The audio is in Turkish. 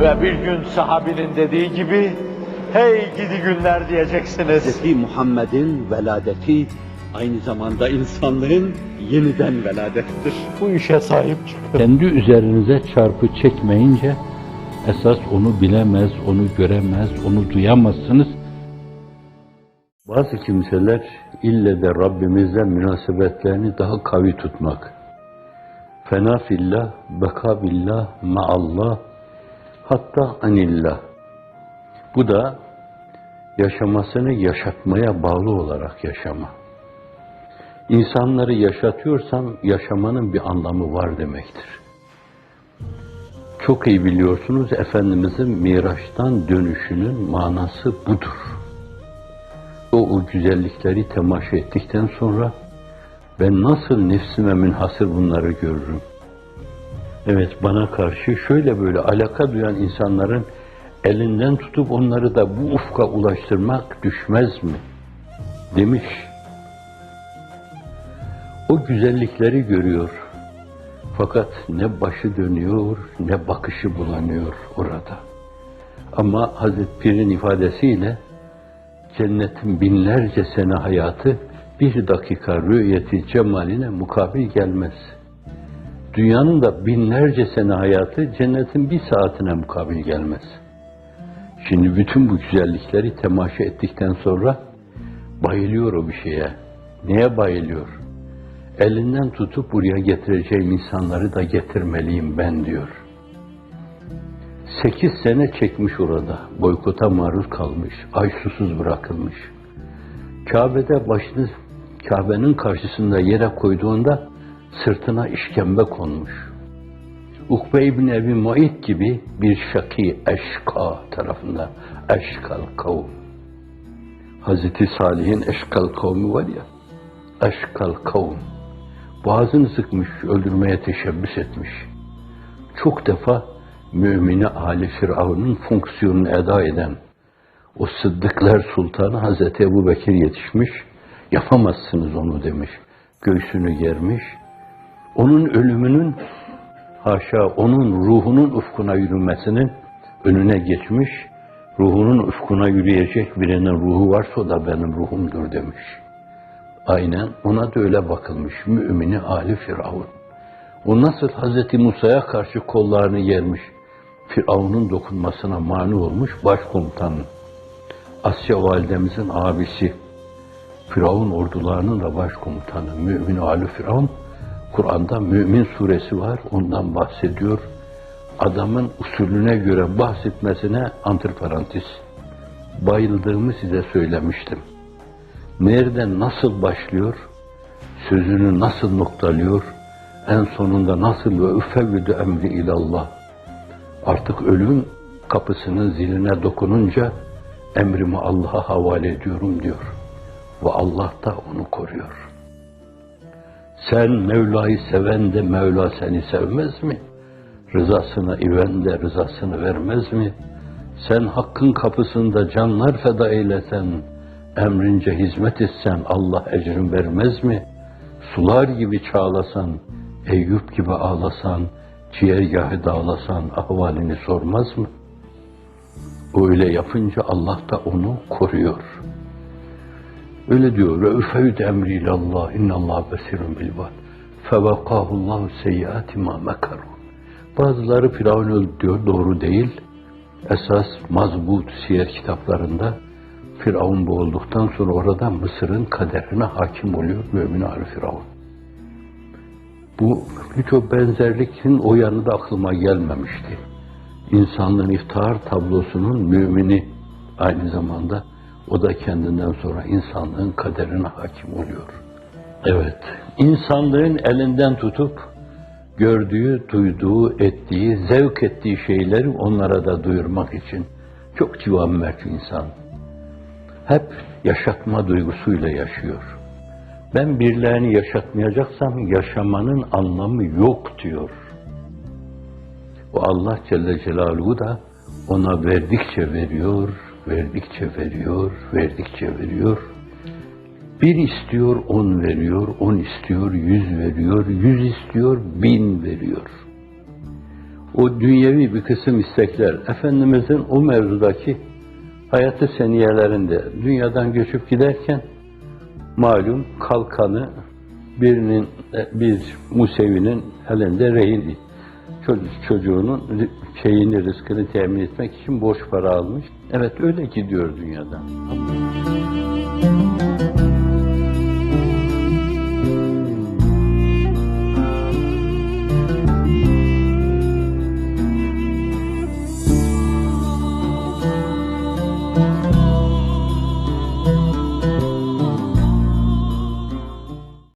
Ve bir gün sahabinin dediği gibi, hey gidi günler diyeceksiniz. Hz. Muhammed'in veladeti aynı zamanda insanlığın yeniden veladettir. Bu işe sahip çıkın. Kendi üzerinize çarpı çekmeyince esas onu bilemez, onu göremez, onu duyamazsınız. Bazı kimseler ille de Rabbimizle münasebetlerini daha kavi tutmak. Fena fillah, beka billah, maallah, hatta anillah. Bu da yaşamasını yaşatmaya bağlı olarak yaşama. İnsanları yaşatıyorsam yaşamanın bir anlamı var demektir. Çok iyi biliyorsunuz Efendimizin Miraç'tan dönüşünün manası budur. O, o güzellikleri temaşa ettikten sonra ben nasıl nefsime münhasır bunları görürüm. Evet bana karşı şöyle böyle alaka duyan insanların elinden tutup onları da bu ufka ulaştırmak düşmez mi? Demiş. O güzellikleri görüyor. Fakat ne başı dönüyor ne bakışı bulanıyor orada. Ama Hazreti Pir'in ifadesiyle cennetin binlerce sene hayatı bir dakika rüyeti cemaline mukabil gelmez. Dünyanın da binlerce sene hayatı cennetin bir saatine mukabil gelmez. Şimdi bütün bu güzellikleri temaşa ettikten sonra bayılıyor o bir şeye. Neye bayılıyor? Elinden tutup buraya getireceğim insanları da getirmeliyim ben diyor. Sekiz sene çekmiş orada. Boykota maruz kalmış. Ay susuz bırakılmış. Kabe'de başını Kabe'nin karşısında yere koyduğunda sırtına işkembe konmuş. Ukbe İbni Ebi Muayit gibi bir şaki eşka tarafında eşkal kavm. Hazreti Salih'in eşkal kavmi var ya, eşkal kavm. Boğazını sıkmış, öldürmeye teşebbüs etmiş. Çok defa mümini Ali Firavun'un fonksiyonunu eda eden o Sıddıklar Sultanı Hazreti Ebu Bekir yetişmiş, yapamazsınız onu demiş. Göğsünü germiş. Onun ölümünün haşa onun ruhunun ufkuna yürümesinin önüne geçmiş. Ruhunun ufkuna yürüyecek birinin ruhu varsa o da benim ruhumdur demiş. Aynen ona da öyle bakılmış. Mümini Ali Firavun. O nasıl Hazreti Musa'ya karşı kollarını germiş, Firavun'un dokunmasına mani olmuş başkomutan. Asya validemizin abisi, Firavun ordularının da başkomutanı, mümin Ali Firavun, Kur'an'da Mümin suresi var, ondan bahsediyor. Adamın usulüne göre bahsetmesine antiparantez. Bayıldığımı size söylemiştim. Nereden nasıl başlıyor, sözünü nasıl noktalıyor, en sonunda nasıl ve üfevvüdü emri ilallah. Artık ölüm kapısının ziline dokununca emrimi Allah'a havale ediyorum diyor. Ve Allah da onu koruyor. Sen Mevla'yı seven de Mevla seni sevmez mi? Rızasına iven de rızasını vermez mi? Sen hakkın kapısında canlar feda eylesen, emrince hizmet etsen Allah ecrin vermez mi? Sular gibi çağlasan, Eyüp gibi ağlasan, ciğergahı dağlasan ahvalini sormaz mı? Öyle yapınca Allah da onu koruyor. Öyle diyor. Ve üfevd emri ilallah. İnnallah besirun bil ibad. Fevakahullahu seyyiati ma mekaru. Bazıları Firavun öldü diyor. Doğru değil. Esas mazbut siyer kitaplarında Firavun boğulduktan sonra orada Mısır'ın kaderine hakim oluyor mümin Ali Firavun. Bu birçok benzerlikin o yanı da aklıma gelmemişti. İnsanlığın iftihar tablosunun mümini aynı zamanda o da kendinden sonra insanlığın kaderine hakim oluyor. Evet, insanlığın elinden tutup gördüğü, duyduğu, ettiği, zevk ettiği şeyleri onlara da duyurmak için çok civan mert insan. Hep yaşatma duygusuyla yaşıyor. Ben birilerini yaşatmayacaksam yaşamanın anlamı yok diyor. O Allah Celle Celaluhu da ona verdikçe veriyor, verdikçe veriyor, verdikçe veriyor. Bir istiyor, on veriyor, on istiyor, yüz veriyor, yüz istiyor, bin veriyor. o dünyevi bir kısım istekler, Efendimizin o mevzudaki hayatı seniyelerinde dünyadan göçüp giderken malum kalkanı birinin e, bir Musevi'nin elinde rehin çocuğunun şeyini rızkını temin etmek için borç para almış. Evet öyle gidiyor dünyadan.